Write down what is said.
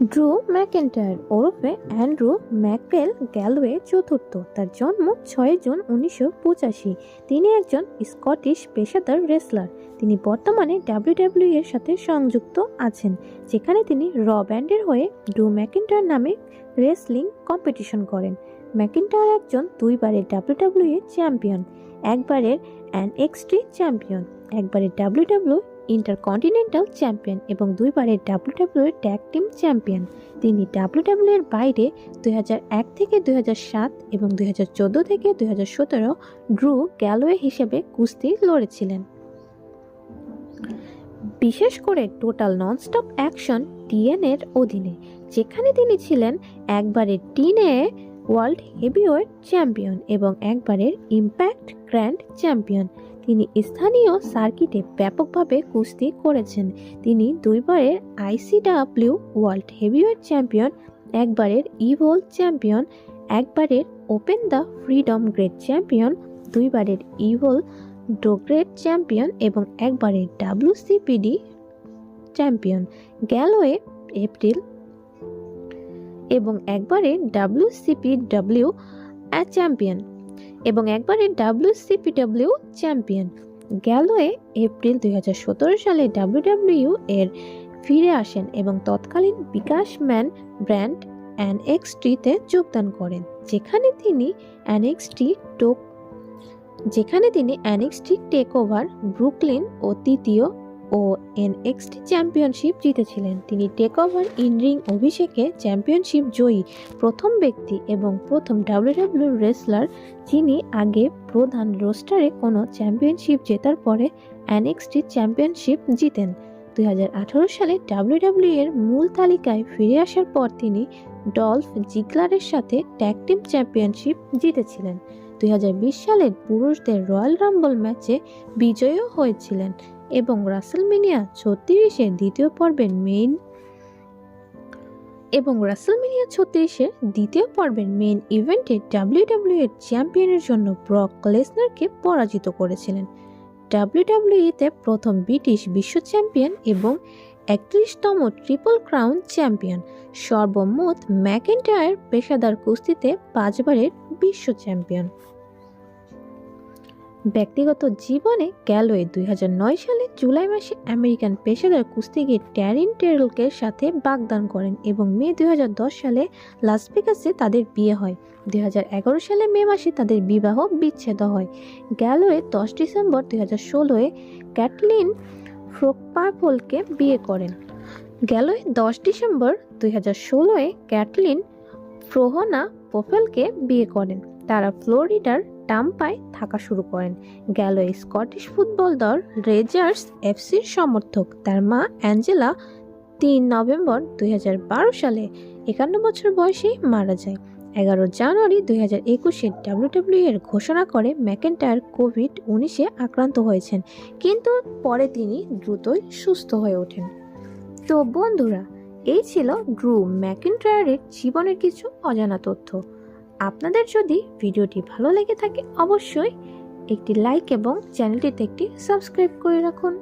ড্রু ম্যাকেন্টায়ার ওরফে Andrew ম্যাকেল Galway চতুর্থ। তার জন্ম ছয় জুন উনিশশো পঁচাশি। তিনি একজন স্কটিশ পেশাদার রেসলার। তিনি বর্তমানে ডাব্লিউডাব্লিউ এর সাথে সংযুক্ত আছেন, যেখানে তিনি র ব্যান্ডের হয়ে ড্রু ম্যাকেন্টায়ার নামে রেসলিং কম্পিটিশন করেন। ম্যাকেন্টায়ার একজন দুইবারের ডাব্লিউডাব্লিউ চ্যাম্পিয়ন, একবারের এক্সটি চ্যাম্পিয়ন, একবারের ডাব্লিউডাব্লিউ ইন্টারকন্টিনেন্টাল চ্যাম্পিয়ন এবং দুইবারের ডাব্লিউডাব্লিউ ট্যাগ টিম চ্যাম্পিয়ন। তিনি ডাব্লিউডাব্লিউ এর বাইরে দুই হাজার এক থেকে দুই হাজার সাত এবং দুই হাজার চোদ্দ থেকে দুই হাজার সতেরো ড্রু গ্যালোয়ে হিসেবে কুস্তি লড়েছিলেন। বিশেষ করে টোটাল ননস্টপ অ্যাকশন টিএন এর অধীনে, যেখানে তিনি ছিলেন একবারের টিনে ওয়ার্ল্ড হেভিওয়েট চ্যাম্পিয়ন এবং একবারের ইম্প্যাক্ট গ্র্যান্ড চ্যাম্পিয়ন। তিনি স্থানীয় সার্কিটে ব্যাপকভাবে কুস্তি করেছেন। তিনি দুইবারের আইসিডাব্লিউ ওয়ার্ল্ড হেভিওয়েট চ্যাম্পিয়ন, একবারের ইভোল চ্যাম্পিয়ন, একবারের open the freedom great champion, দুইবারের Evolve ডোগ্রেট চ্যাম্পিয়ন এবং একবারের ডাব্লিউসিপিডি চ্যাম্পিয়ন। গ্যালোয়ে এপ্রিল এবং একবারে ডাব্লিউসিপিডব্লিউ চ্যাম্পিয়ন। এবং একবারে ডাব্লিউসিপিডব্লিউ চ্যাম্পিয়ন গ্যালোয়ে এপ্রিল দুই হাজার সতেরো সালে ডাব্লিউডাব্লিউ এর ফিরে আসেন এবং তৎকালীন বিকাশ ম্যান ব্র্যান্ড এনএক্সটিতে যোগদান করেন, যেখানে তিনি এনএক্সটি টোক যেখানে তিনি এনএক্সটি টেক ওভার ব্রুকলিন ও তৃতীয় ও এনএক্সটি চ্যাম্পিয়নশিপ জিতেছিলেন। তিনি টেক ওভার ইন রিং অভিষেকে চ্যাম্পিয়নশিপ জয়ী প্রথম ব্যক্তি এবং প্রথম ডাব্লিউডাব্লিউ রেসলার যিনি আগে প্রধান রোস্টারে কোনো চ্যাম্পিয়নশিপ জেতার পরে এনএক্সটি চ্যাম্পিয়নশিপ জিতেন। দু হাজার আঠারো সালে ডাব্লিউডাব্লিউ এর মূল তালিকায় ফিরে আসার পর তিনি ডলফ জিগলারের সাথে ট্যাগ টিম চ্যাম্পিয়নশিপ জিতেছিলেন। দুই হাজার বিশ সালের পুরুষদের রয়্যাল রাম্বল ম্যাচে বিজয়ও হয়েছিলেন। এবং রাসেলমেনিয়া ছত্রিশের দ্বিতীয় পর্বের মেইন এবং রাসেলমেনিয়া ছত্রিশের দ্বিতীয় পর্বের মেইন ইভেন্টে ডাব্লিউডাব্লিউ এর চ্যাম্পিয়নের জন্য ব্রক লেসনারকে পরাজিত করেছিলেন। ডাব্লিউডাব্লিউইতে প্রথম ব্রিটিশ বিশ্ব চ্যাম্পিয়ন এবং একত্রিশতম ট্রিপল ক্রাউন চ্যাম্পিয়ন সর্বমোট ম্যাকেন্টায়ার পেশাদার কুস্তিতে পাঁচবারের বিশ্ব চ্যাম্পিয়ন ব্যক্তিগত জীবনে গ্যালোয়ে দুই নয় সালে জুলাই মাসে আমেরিকান পেশাদার কুস্তিগির ট্যারিন টেরলকে সাথে বাগদান করেন এবং মে দু হাজার দশ সালে লাস ভেগাসে তাদের বিয়ে হয়। দুই হাজার এগারো সালে মে মাসে তাদের বিবাহ বিচ্ছেদ হয়। গ্যালোয়ে দশ ডিসেম্বর দুই হাজার ষোলোয় ক্যাটলিন ফ্রোকপাফলকে বিয়ে করেন। গ্যালোয়ে দশ ডিসেম্বর দুই হাজার ষোলোয় ক্যাটলিন ফ্রোহনা পোফেলকে বিয়ে করেন। তারা ফ্লোরিডার টাম্পায় থাকা শুরু করেন। গেল স্কটিশ ফুটবল দল রেজার্স এফসির সমর্থক। তার মা অ্যাঞ্জেলা তিন নভেম্বর দুই হাজার বারো সালে একান্ন বছর বয়সেই মারা যায়। এগারো জানুয়ারি দুই হাজার একুশে ডাব্লিউডাব্লিউ এর ঘোষণা করে ম্যাকেন্টায়ার কোভিড উনিশে আক্রান্ত হয়েছেন। কিন্তু পরে তিনি দ্রুতই সুস্থ হয়ে ওঠেন। তো বন্ধুরা, এই ছিল ড্রু ম্যাকেন্টায়ারের জীবনের কিছু অজানা তথ্য। আপনাদের যদি ভিডিওটি ভালো লেগে থাকে, অবশ্যই একটি লাইক এবং চ্যানেলটিতে একটি সাবস্ক্রাইব করে রাখুন।